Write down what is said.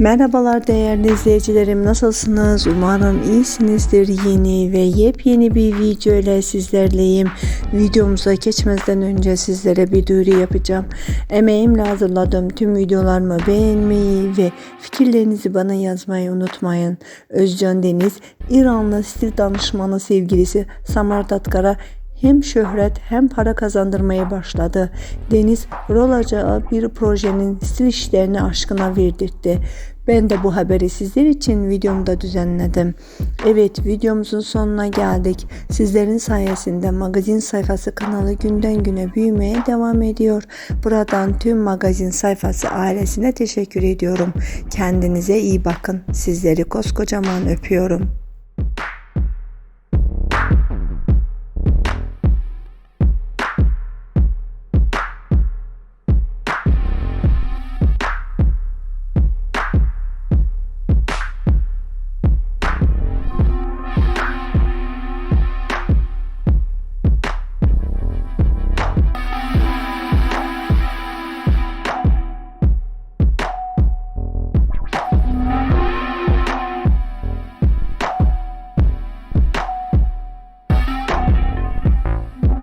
Merhabalar değerli izleyicilerim nasılsınız? Umarım iyisinizdir. Yeni ve yepyeni bir video ile sizlerleyim. Videomuza geçmeden önce sizlere bir duyuru yapacağım. Emeğimle hazırladığım tüm videolarımı beğenmeyi ve fikirlerinizi bana yazmayı unutmayın. Özcan Deniz, İranlı stil danışmanı sevgilisi Samar Tatkar'a hem şöhret hem para kazandırmaya başladı. Deniz rol alacağı bir projenin stil işlerini aşkına verdirtti. Ben de bu haberi sizler için videomda düzenledim. Evet videomuzun sonuna geldik. Sizlerin sayesinde magazin sayfası kanalı günden güne büyümeye devam ediyor. Buradan tüm magazin sayfası ailesine teşekkür ediyorum. Kendinize iyi bakın. Sizleri koskocaman öpüyorum.